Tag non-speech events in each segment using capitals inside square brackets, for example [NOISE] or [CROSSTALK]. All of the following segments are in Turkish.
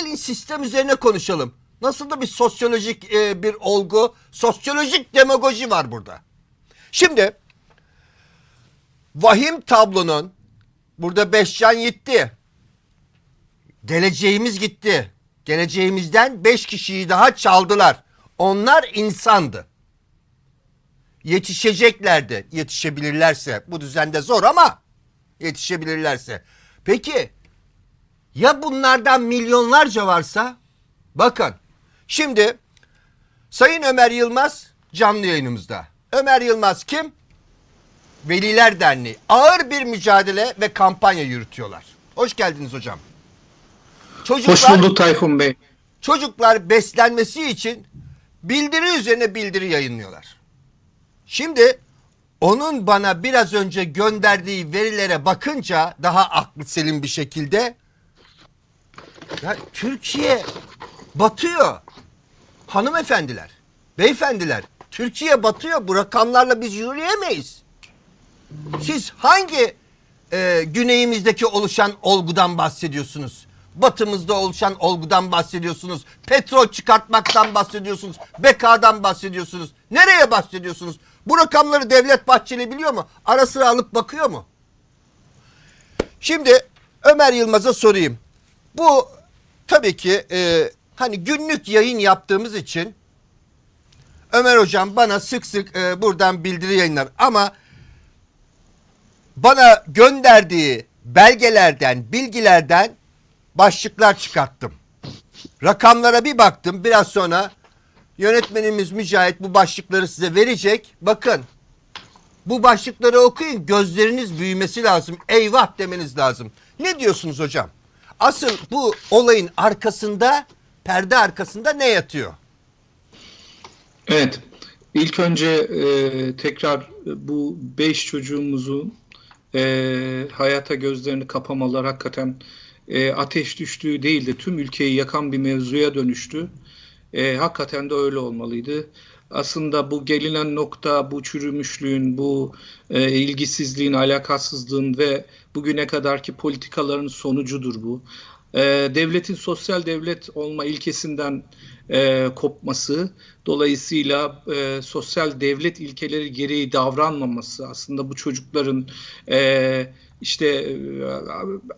gelin sistem üzerine konuşalım. Nasıl da bir sosyolojik e, bir olgu, sosyolojik demagoji var burada. Şimdi vahim tablonun burada beş can gitti. Geleceğimiz gitti. Geleceğimizden beş kişiyi daha çaldılar. Onlar insandı. Yetişeceklerdi. Yetişebilirlerse. Bu düzende zor ama yetişebilirlerse. Peki ya bunlardan milyonlarca varsa? Bakın şimdi Sayın Ömer Yılmaz canlı yayınımızda. Ömer Yılmaz kim? Veliler Derneği. Ağır bir mücadele ve kampanya yürütüyorlar. Hoş geldiniz hocam. Çocuklar, Hoş bulduk Tayfun Bey. çocuklar beslenmesi için bildiri üzerine bildiri yayınlıyorlar. Şimdi onun bana biraz önce gönderdiği verilere bakınca daha aklı selim bir şekilde ya Türkiye batıyor. Hanımefendiler, beyefendiler, Türkiye batıyor. Bu rakamlarla biz yürüyemeyiz. Siz hangi e, güneyimizdeki oluşan olgudan bahsediyorsunuz? Batımızda oluşan olgudan bahsediyorsunuz. Petrol çıkartmaktan bahsediyorsunuz. BK'dan bahsediyorsunuz. Nereye bahsediyorsunuz? Bu rakamları Devlet Bahçeli biliyor mu? Ara sıra alıp bakıyor mu? Şimdi Ömer Yılmaz'a sorayım. Bu tabii ki e, hani günlük yayın yaptığımız için Ömer Hocam bana sık sık e, buradan bildiri yayınlar ama bana gönderdiği belgelerden, bilgilerden başlıklar çıkarttım. Rakamlara bir baktım. Biraz sonra yönetmenimiz Mücahit bu başlıkları size verecek. Bakın. Bu başlıkları okuyun. Gözleriniz büyümesi lazım. Eyvah demeniz lazım. Ne diyorsunuz hocam? Asıl bu olayın arkasında, perde arkasında ne yatıyor? Evet. İlk önce e, tekrar bu beş çocuğumuzun e, hayata gözlerini kapamaları hakikaten e, ateş düştüğü değil de tüm ülkeyi yakan bir mevzuya dönüştü. E, hakikaten de öyle olmalıydı. Aslında bu gelinen nokta, bu çürümüşlüğün, bu e, ilgisizliğin, alakasızlığın ve bugüne kadarki politikaların sonucudur bu. E, devletin sosyal devlet olma ilkesinden e, kopması, dolayısıyla e, sosyal devlet ilkeleri gereği davranmaması, aslında bu çocukların e, işte e,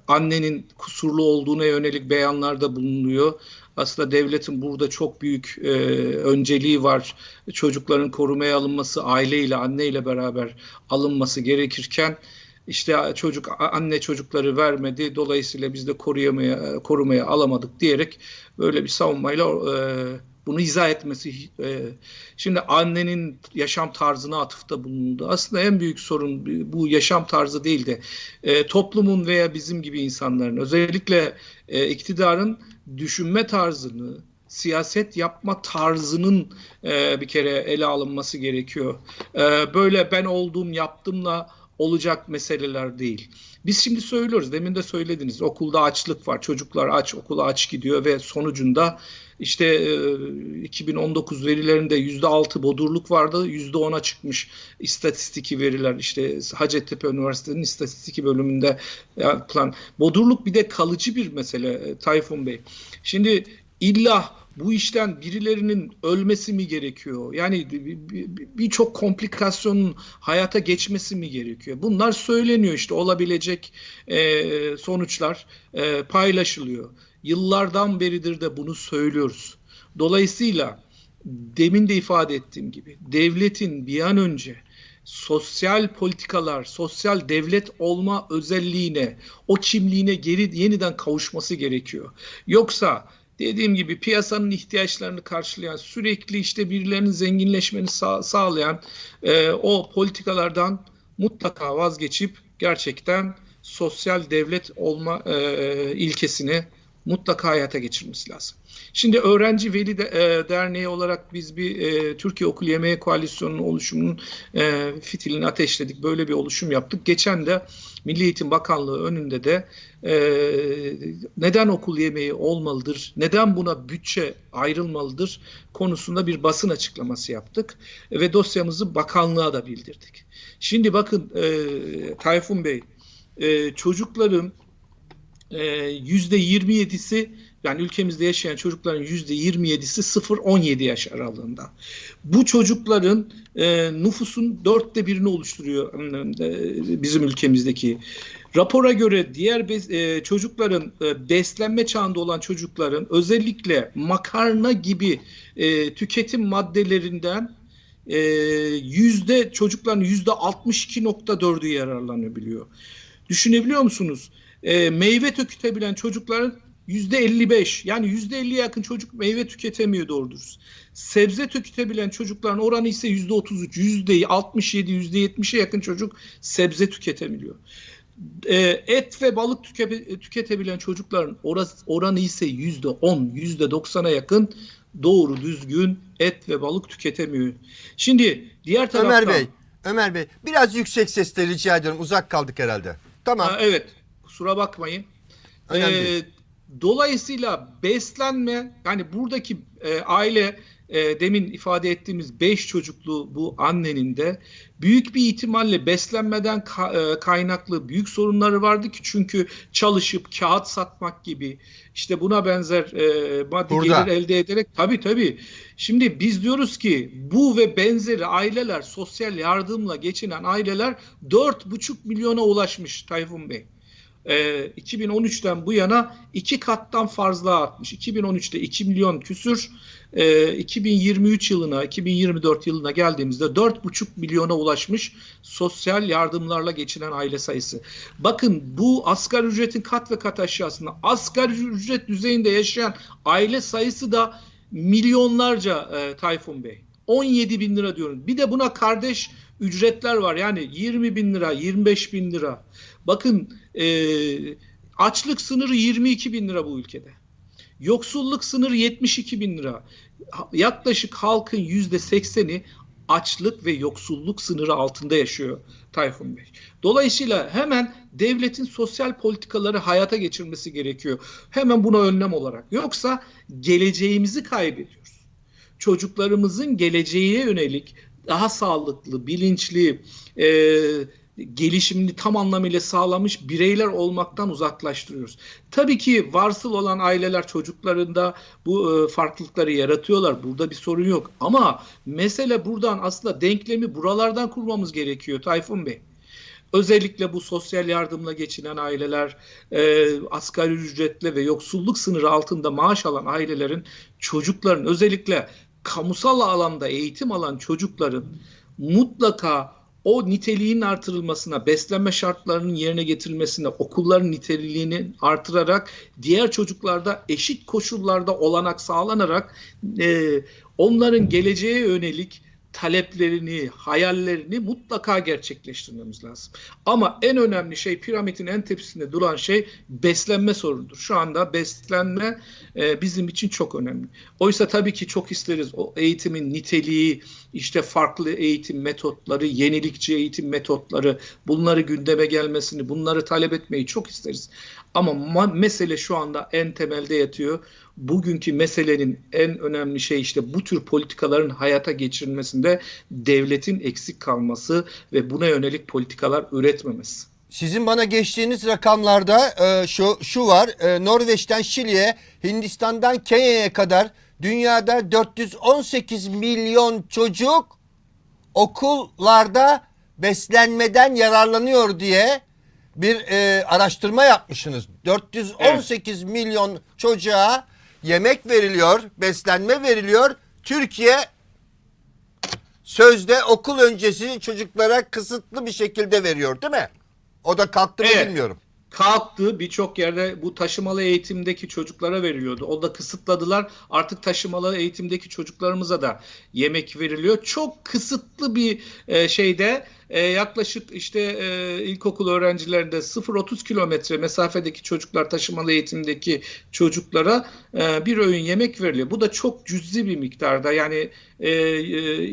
annenin kusurlu olduğuna yönelik beyanlarda bulunuyor. Aslında devletin burada çok büyük e, önceliği var. Çocukların korumaya alınması, aileyle, anneyle beraber alınması gerekirken işte çocuk anne çocukları vermedi dolayısıyla biz de koruyamaya korumaya alamadık diyerek böyle bir savunmayla e, bunu izah etmesi e, şimdi annenin yaşam tarzına atıfta bulundu. Aslında en büyük sorun bu yaşam tarzı değil de e, toplumun veya bizim gibi insanların özellikle e, iktidarın düşünme tarzını siyaset yapma tarzının e, bir kere ele alınması gerekiyor. E, böyle ben olduğum yaptımla olacak meseleler değil. Biz şimdi söylüyoruz, demin de söylediniz. Okulda açlık var, çocuklar aç, okula aç gidiyor ve sonucunda işte e, 2019 verilerinde %6 bodurluk vardı, %10'a çıkmış istatistiki veriler. İşte Hacettepe Üniversitesi'nin istatistiki bölümünde yapılan. Bodurluk bir de kalıcı bir mesele e, Tayfun Bey. Şimdi illa bu işten birilerinin ölmesi mi gerekiyor? Yani birçok bir komplikasyonun hayata geçmesi mi gerekiyor? Bunlar söyleniyor işte olabilecek e, sonuçlar e, paylaşılıyor. Yıllardan beridir de bunu söylüyoruz. Dolayısıyla demin de ifade ettiğim gibi devletin bir an önce sosyal politikalar, sosyal devlet olma özelliğine, o çimliğine geri yeniden kavuşması gerekiyor. Yoksa dediğim gibi piyasanın ihtiyaçlarını karşılayan, sürekli işte birilerinin zenginleşmeni sağ, sağlayan e, o politikalardan mutlaka vazgeçip gerçekten sosyal devlet olma e, ilkesini mutlaka hayata geçirmesi lazım. Şimdi Öğrenci Veli de, e, Derneği olarak biz bir e, Türkiye Okul Yemeği Koalisyonu'nun oluşumunun e, fitilini ateşledik. Böyle bir oluşum yaptık. Geçen de Milli Eğitim Bakanlığı önünde de e, neden okul yemeği olmalıdır, neden buna bütçe ayrılmalıdır konusunda bir basın açıklaması yaptık. Ve dosyamızı bakanlığa da bildirdik. Şimdi bakın e, Tayfun Bey, e, çocukların %27'si yani ülkemizde yaşayan çocukların yüzde 27'si 0-17 yaş aralığında. Bu çocukların e, nüfusun dörtte birini oluşturuyor e, bizim ülkemizdeki. Rapora göre diğer bes- e, çocukların e, beslenme çağında olan çocukların özellikle makarna gibi e, tüketim maddelerinden e, yüzde çocukların yüzde 62.4'ü yararlanabiliyor. Düşünebiliyor musunuz? E, meyve tüketebilen çocukların yüzde 55 yani yüzde 50'ye yakın çocuk meyve tüketemiyor doğru dürüst. Sebze tüketebilen çocukların oranı ise yüzde 33, yüzde 67, yüzde 70'e yakın çocuk sebze tüketemiyor. E, et ve balık tüke- tüketebilen çocukların orası, oranı ise yüzde 10, yüzde 90'a yakın doğru düzgün et ve balık tüketemiyor. Şimdi diğer taraftan Ömer Bey, Ömer Bey biraz yüksek sesle rica ediyorum. Uzak kaldık herhalde. Tamam. Ha, evet kusura bakmayın. Önemli Ee, dolayısıyla beslenme yani buradaki e, aile e, demin ifade ettiğimiz 5 çocuklu bu annenin de büyük bir ihtimalle beslenmeden ka- e, kaynaklı büyük sorunları vardı ki çünkü çalışıp kağıt satmak gibi işte buna benzer e, maddi Burada. gelir elde ederek tabii tabii. Şimdi biz diyoruz ki bu ve benzeri aileler sosyal yardımla geçinen aileler 4,5 milyona ulaşmış Tayfun Bey. Ee, 2013'ten bu yana iki kattan fazla artmış. 2013'te 2 milyon küsür, e, 2023 yılına, 2024 yılına geldiğimizde 4,5 milyona ulaşmış sosyal yardımlarla geçinen aile sayısı. Bakın bu asgari ücretin kat ve kat aşağısında asgari ücret düzeyinde yaşayan aile sayısı da milyonlarca e, Tayfun Bey. 17 bin lira diyorum. Bir de buna kardeş ücretler var. Yani 20 bin lira, 25 bin lira. Bakın e, açlık sınırı 22 bin lira bu ülkede. Yoksulluk sınırı 72 bin lira. Yaklaşık halkın yüzde 80'i açlık ve yoksulluk sınırı altında yaşıyor Tayfun Bey. Dolayısıyla hemen devletin sosyal politikaları hayata geçirmesi gerekiyor. Hemen buna önlem olarak. Yoksa geleceğimizi kaybediyoruz. Çocuklarımızın geleceğe yönelik daha sağlıklı, bilinçli, e, gelişimini tam anlamıyla sağlamış bireyler olmaktan uzaklaştırıyoruz. Tabii ki varsıl olan aileler çocuklarında bu e, farklılıkları yaratıyorlar. Burada bir sorun yok. Ama mesele buradan aslında denklemi buralardan kurmamız gerekiyor Tayfun Bey. Özellikle bu sosyal yardımla geçinen aileler, e, asgari ücretle ve yoksulluk sınırı altında maaş alan ailelerin çocukların özellikle kamusal alanda eğitim alan çocukların mutlaka o niteliğin artırılmasına, beslenme şartlarının yerine getirilmesine, okulların niteliğini artırarak diğer çocuklarda eşit koşullarda olanak sağlanarak e, onların geleceğe yönelik taleplerini, hayallerini mutlaka gerçekleştirmemiz lazım. Ama en önemli şey piramidin en tepesinde duran şey beslenme sorunudur. Şu anda beslenme e, bizim için çok önemli. Oysa tabii ki çok isteriz o eğitimin niteliği, işte farklı eğitim metotları, yenilikçi eğitim metotları, bunları gündeme gelmesini, bunları talep etmeyi çok isteriz. Ama ma- mesele şu anda en temelde yatıyor. Bugünkü meselenin en önemli şey işte bu tür politikaların hayata geçirilmesinde devletin eksik kalması ve buna yönelik politikalar üretmemesi. Sizin bana geçtiğiniz rakamlarda e, şu şu var. E, Norveç'ten Şili'ye, Hindistan'dan Kenya'ya kadar dünyada 418 milyon çocuk okullarda beslenmeden yararlanıyor diye bir e, araştırma yapmışsınız. 418 milyon çocuğa yemek veriliyor, beslenme veriliyor. Türkiye sözde okul öncesi çocuklara kısıtlı bir şekilde veriyor değil mi? O da kalktı mı Evet. bilmiyorum. kalktı. Birçok yerde bu taşımalı eğitimdeki çocuklara veriliyordu. O da kısıtladılar. Artık taşımalı eğitimdeki çocuklarımıza da yemek veriliyor. Çok kısıtlı bir e, şeyde e, yaklaşık işte e, ilkokul öğrencilerinde 0-30 kilometre mesafedeki çocuklar taşımalı eğitimdeki çocuklara e, bir öğün yemek veriliyor. Bu da çok cüzi bir miktarda yani e, e,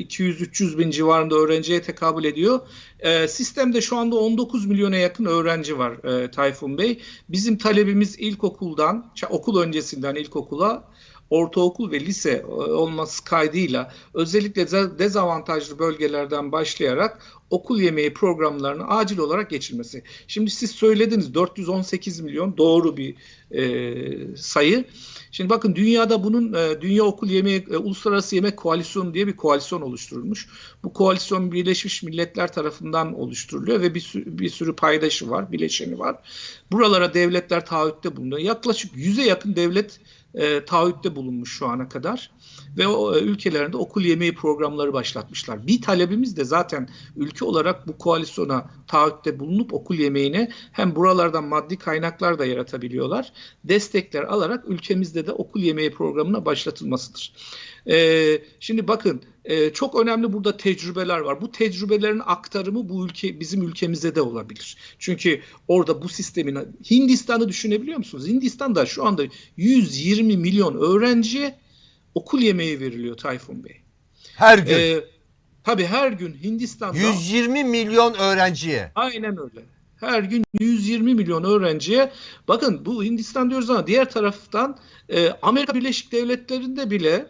200-300 bin civarında öğrenciye tekabül ediyor. E, sistemde şu anda 19 milyona yakın öğrenci var e, Tayfun Bey. Bizim talebimiz ilkokuldan, okul öncesinden ilkokula, ortaokul ve lise e, olması kaydıyla özellikle za- dezavantajlı bölgelerden başlayarak okul yemeği programlarını acil olarak geçirmesi. Şimdi siz söylediniz 418 milyon doğru bir e, sayı. Şimdi bakın dünyada bunun e, Dünya Okul Yemeği e, Uluslararası Yemek Koalisyonu diye bir koalisyon oluşturulmuş. Bu koalisyon Birleşmiş Milletler tarafından oluşturuluyor ve bir bir sürü paydaşı var, bileşeni var. Buralara devletler taahhütte bulunuyor. Yaklaşık 100'e yakın devlet e, taahhütte bulunmuş şu ana kadar ve o e, ülkelerinde okul yemeği programları başlatmışlar. Bir talebimiz de zaten ülke olarak bu koalisyona taahhütte bulunup okul yemeğine hem buralardan maddi kaynaklar da yaratabiliyorlar. Destekler alarak ülkemizde de okul yemeği programına başlatılmasıdır. Ee, şimdi bakın e, çok önemli burada tecrübeler var. Bu tecrübelerin aktarımı bu ülke bizim ülkemize de olabilir. Çünkü orada bu sistemin Hindistan'ı düşünebiliyor musunuz? Hindistan'da şu anda 120 milyon öğrenciye okul yemeği veriliyor Tayfun Bey. Her gün. Ee, tabii her gün Hindistan'da 120 milyon öğrenciye. aynen öyle. Her gün 120 milyon öğrenciye bakın bu Hindistan diyoruz ama diğer taraftan e, Amerika Birleşik Devletleri'nde bile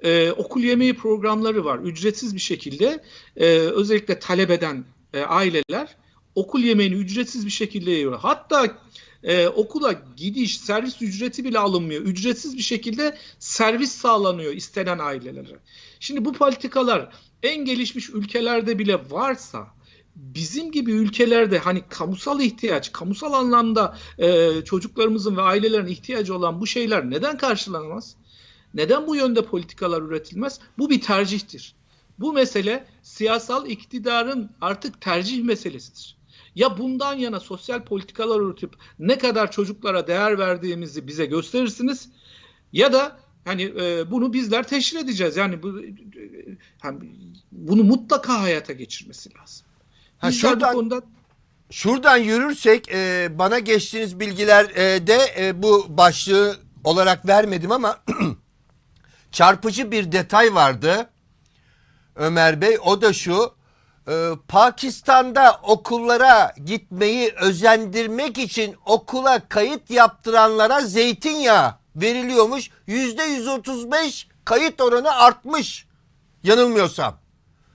e, okul yemeği programları var. Ücretsiz bir şekilde e, özellikle talep eden e, aileler okul yemeğini ücretsiz bir şekilde yiyor. Hatta e, okula gidiş servis ücreti bile alınmıyor. Ücretsiz bir şekilde servis sağlanıyor istenen ailelere. Şimdi bu politikalar en gelişmiş ülkelerde bile varsa bizim gibi ülkelerde hani kamusal ihtiyaç, kamusal anlamda e, çocuklarımızın ve ailelerin ihtiyacı olan bu şeyler neden karşılanamaz? Neden bu yönde politikalar üretilmez? Bu bir tercihtir. Bu mesele siyasal iktidarın artık tercih meselesidir. Ya bundan yana sosyal politikalar üretip ne kadar çocuklara değer verdiğimizi bize gösterirsiniz ya da hani e, bunu bizler teşhir edeceğiz. Yani bu e, hani bunu mutlaka hayata geçirmesi lazım. Ha, Bizler bu şuradan- konuda Şuradan yürürsek e, bana geçtiğiniz bilgiler e, de e, bu başlığı olarak vermedim ama [CLEARS THROAT] çarpıcı bir detay vardı Ömer Bey o da şu e, Pakistan'da okullara gitmeyi özendirmek için okula kayıt yaptıranlara zeytinyağı veriliyormuş yüzde 135 kayıt oranı artmış yanılmıyorsam.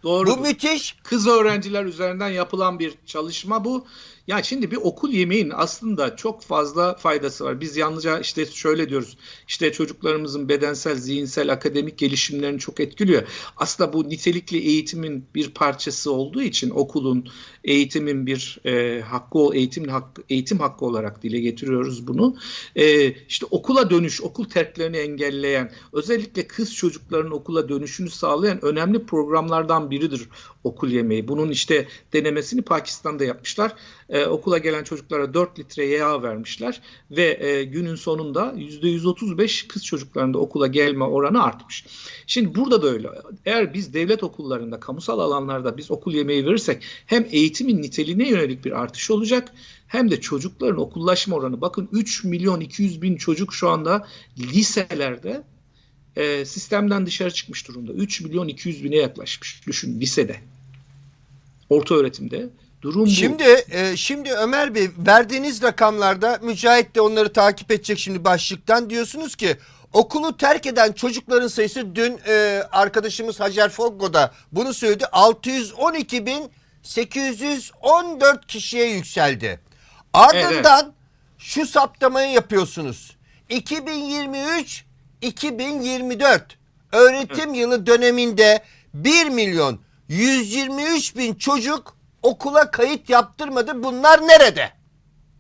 doğru. Bu müthiş kız öğrenciler üzerinden yapılan bir çalışma bu. Ya şimdi bir okul yemeğin aslında çok fazla faydası var. Biz yalnızca işte şöyle diyoruz. İşte çocuklarımızın bedensel, zihinsel, akademik gelişimlerini çok etkiliyor. Aslında bu nitelikli eğitimin bir parçası olduğu için okulun eğitimin bir e, hakkı, eğitim hakkı, eğitim hakkı olarak dile getiriyoruz bunu. E, işte okula dönüş, okul terklerini engelleyen, özellikle kız çocukların okula dönüşünü sağlayan önemli programlardan biridir okul yemeği. Bunun işte denemesini Pakistan'da yapmışlar. Ee, okula gelen çocuklara 4 litre yağ vermişler ve e, günün sonunda %135 kız çocuklarında okula gelme oranı artmış. Şimdi burada da öyle. Eğer biz devlet okullarında, kamusal alanlarda biz okul yemeği verirsek hem eğitimin niteliğine yönelik bir artış olacak hem de çocukların okullaşma oranı. Bakın 3 milyon 200 bin çocuk şu anda liselerde e, sistemden dışarı çıkmış durumda. 3 milyon 200 bine yaklaşmış. Düşün lisede. Orta öğretimde. Durum bu. Şimdi e, şimdi Ömer Bey verdiğiniz rakamlarda Mücahit de onları takip edecek şimdi başlıktan diyorsunuz ki okulu terk eden çocukların sayısı dün e, arkadaşımız Hacer Foggo da bunu söyledi 612 bin 814 kişiye yükseldi. Ardından şu saptamayı yapıyorsunuz. 2023 2024 öğretim yılı döneminde 1 milyon 123 bin çocuk okula kayıt yaptırmadı. Bunlar nerede?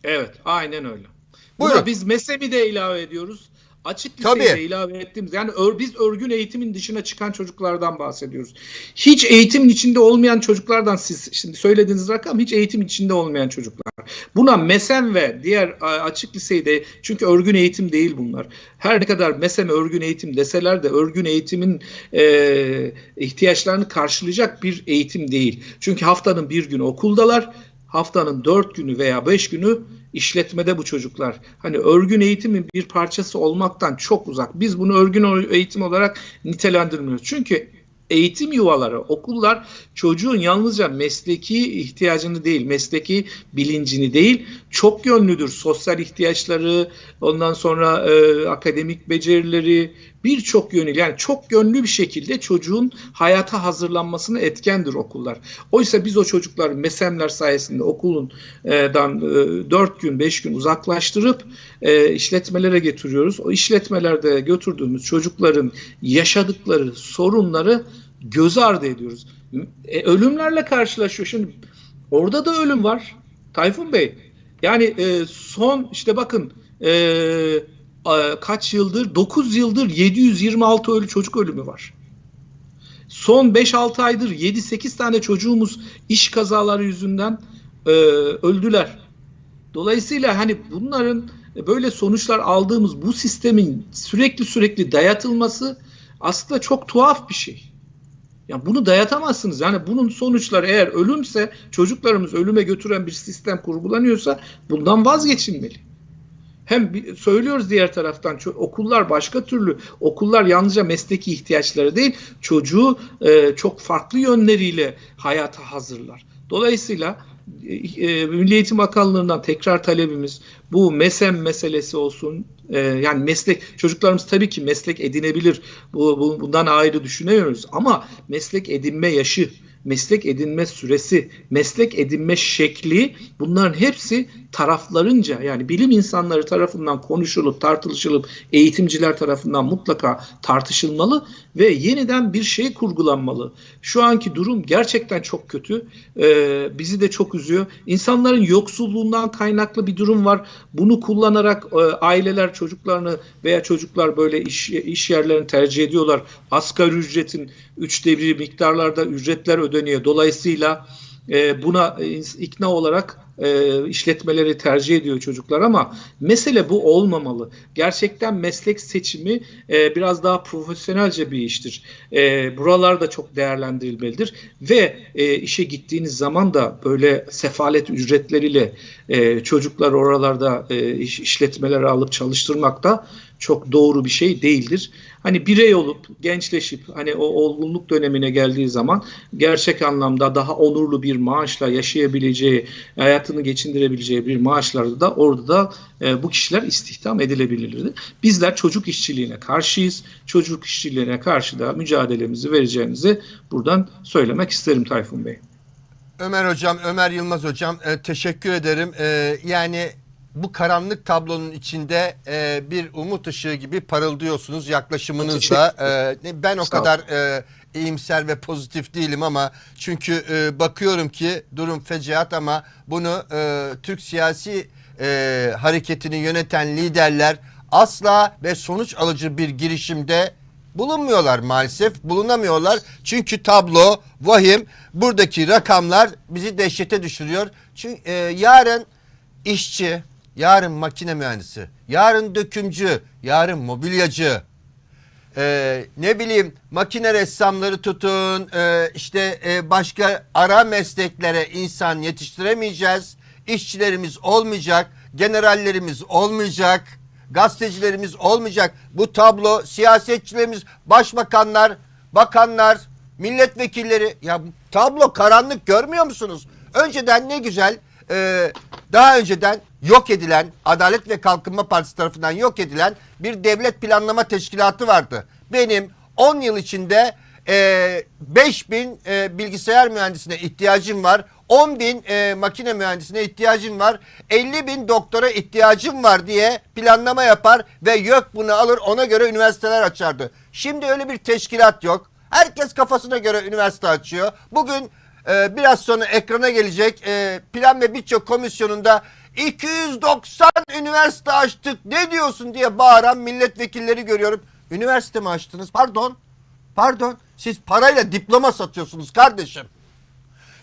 Evet, aynen öyle. Buyurun. Buna biz MESEM'i de ilave ediyoruz. Açık liseyi Tabii. de ilave ettiğimiz yani ör, biz örgün eğitimin dışına çıkan çocuklardan bahsediyoruz. Hiç eğitimin içinde olmayan çocuklardan siz şimdi söylediğiniz rakam hiç eğitimin içinde olmayan çocuklar. Buna MESEM ve diğer açık liseyi de çünkü örgün eğitim değil bunlar. Her ne kadar MESEM örgün eğitim deseler de örgün eğitimin e, ihtiyaçlarını karşılayacak bir eğitim değil. Çünkü haftanın bir günü okuldalar haftanın dört günü veya beş günü işletmede bu çocuklar. Hani örgün eğitimin bir parçası olmaktan çok uzak. Biz bunu örgün eğitim olarak nitelendirmiyoruz. Çünkü eğitim yuvaları, okullar çocuğun yalnızca mesleki ihtiyacını değil, mesleki bilincini değil, çok yönlüdür. Sosyal ihtiyaçları, ondan sonra e, akademik becerileri, birçok yönüyle yani çok yönlü bir şekilde çocuğun hayata hazırlanmasına etkendir okullar. Oysa biz o çocukları mesemler sayesinde okulundan 4 gün 5 gün uzaklaştırıp e, işletmelere getiriyoruz. O işletmelerde götürdüğümüz çocukların yaşadıkları sorunları göz ardı ediyoruz. E, ölümlerle karşılaşıyor. Şimdi orada da ölüm var. Tayfun Bey. Yani e, son işte bakın e, a- kaç yıldır 9 yıldır 726 ölü çocuk ölümü var. Son 5-6 aydır 7-8 tane çocuğumuz iş kazaları yüzünden e, öldüler. Dolayısıyla hani bunların böyle sonuçlar aldığımız bu sistemin sürekli sürekli dayatılması aslında çok tuhaf bir şey. Ya bunu dayatamazsınız. Yani bunun sonuçları eğer ölümse, çocuklarımız ölüme götüren bir sistem kurgulanıyorsa bundan vazgeçilmeli. Hem söylüyoruz diğer taraftan okullar başka türlü okullar yalnızca mesleki ihtiyaçları değil çocuğu e, çok farklı yönleriyle hayata hazırlar. Dolayısıyla e, e, Milli Eğitim Bakanlığı'ndan tekrar talebimiz bu MESEM meselesi olsun. E, yani meslek çocuklarımız tabii ki meslek edinebilir. Bu, bu bundan ayrı düşünemiyoruz ama meslek edinme yaşı, meslek edinme süresi, meslek edinme şekli bunların hepsi taraflarınca yani bilim insanları tarafından konuşulup tartışılıp eğitimciler tarafından mutlaka tartışılmalı ve yeniden bir şey kurgulanmalı. Şu anki durum gerçekten çok kötü. Ee, bizi de çok üzüyor. İnsanların yoksulluğundan kaynaklı bir durum var. Bunu kullanarak e, aileler çocuklarını veya çocuklar böyle iş, iş yerlerini tercih ediyorlar. Asgari ücretin üçte biri miktarlarda ücretler ödeniyor. Dolayısıyla e, buna ikna olarak e, işletmeleri tercih ediyor çocuklar ama mesele bu olmamalı. Gerçekten meslek seçimi e, biraz daha profesyonelce bir iştir. E, buralar da çok değerlendirilmelidir ve e, işe gittiğiniz zaman da böyle sefalet ücretleriyle e, çocuklar oralarda e, iş, işletmeleri alıp çalıştırmak da çok doğru bir şey değildir. Hani birey olup gençleşip hani o olgunluk dönemine geldiği zaman gerçek anlamda daha onurlu bir maaşla yaşayabileceği, hayatını geçindirebileceği bir maaşlarda da orada da e, bu kişiler istihdam edilebilirdi. Bizler çocuk işçiliğine karşıyız. Çocuk işçiliğine karşı da mücadelemizi vereceğimizi buradan söylemek isterim Tayfun Bey. Ömer hocam, Ömer Yılmaz hocam e, teşekkür ederim. E, yani bu karanlık tablonun içinde e, bir umut ışığı gibi parıldıyorsunuz yaklaşımınızla. E, ben o kadar e, iyimser ve pozitif değilim ama çünkü e, bakıyorum ki durum fecaat ama bunu e, Türk siyasi e, hareketini yöneten liderler asla ve sonuç alıcı bir girişimde bulunmuyorlar maalesef. Bulunamıyorlar. Çünkü tablo vahim. Buradaki rakamlar bizi dehşete düşürüyor. Çünkü e, yarın işçi, yarın makine mühendisi, yarın dökümcü, yarın mobilyacı, e, ne bileyim makine ressamları tutun e, işte e, başka ara mesleklere insan yetiştiremeyeceğiz. İşçilerimiz olmayacak, generallerimiz olmayacak, gazetecilerimiz olmayacak. Bu tablo siyasetçilerimiz, başbakanlar, bakanlar, milletvekilleri ya tablo karanlık görmüyor musunuz? Önceden ne güzel e, daha önceden yok edilen Adalet ve Kalkınma Partisi tarafından yok edilen bir devlet planlama teşkilatı vardı. Benim 10 yıl içinde e, 5 bin e, bilgisayar mühendisine ihtiyacım var. 10 bin e, makine mühendisine ihtiyacım var. 50 bin doktora ihtiyacım var diye planlama yapar ve YÖK bunu alır ona göre üniversiteler açardı. Şimdi öyle bir teşkilat yok. Herkes kafasına göre üniversite açıyor. Bugün ee, biraz sonra ekrana gelecek e, plan ve bütçe komisyonunda 290 üniversite açtık ne diyorsun diye bağıran milletvekilleri görüyorum. Üniversite mi açtınız? Pardon. Pardon. Siz parayla diploma satıyorsunuz kardeşim.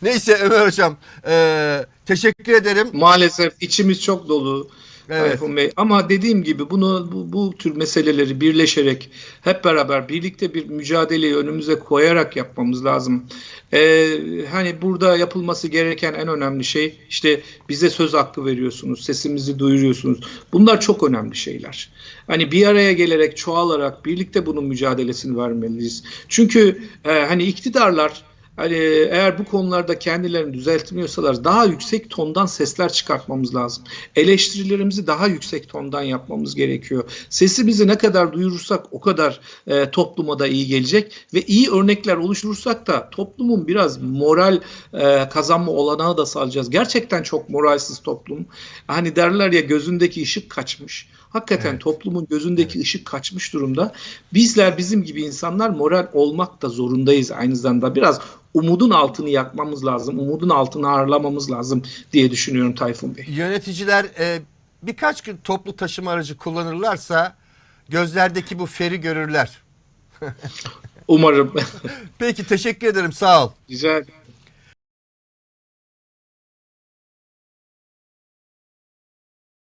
Neyse Ömer Hocam e, teşekkür ederim. Maalesef içimiz çok dolu. Evet. Ama dediğim gibi bunu bu, bu tür meseleleri birleşerek hep beraber birlikte bir mücadeleyi önümüze koyarak yapmamız lazım. Ee, hani burada yapılması gereken en önemli şey işte bize söz hakkı veriyorsunuz, sesimizi duyuruyorsunuz. Bunlar çok önemli şeyler. Hani bir araya gelerek, çoğalarak birlikte bunun mücadelesini vermeliyiz. Çünkü e, hani iktidarlar Hani eğer bu konularda kendilerini düzeltmiyorsalar daha yüksek tondan sesler çıkartmamız lazım. Eleştirilerimizi daha yüksek tondan yapmamız gerekiyor. Sesimizi ne kadar duyurursak o kadar e, topluma da iyi gelecek ve iyi örnekler oluşturursak da toplumun biraz moral e, kazanma olanağı da sağlayacağız. Gerçekten çok moralsiz toplum. Hani derler ya gözündeki ışık kaçmış. Hakikaten Evet. toplumun gözündeki ışık kaçmış durumda. Bizler bizim gibi insanlar moral olmak da zorundayız aynı zamanda. Biraz umudun altını yakmamız lazım. Umudun altını ağırlamamız lazım diye düşünüyorum Tayfun Bey. Yöneticiler e, birkaç gün toplu taşıma aracı kullanırlarsa gözlerdeki bu feri görürler. [LAUGHS] Umarım. Peki teşekkür ederim sağ ol. Ederim.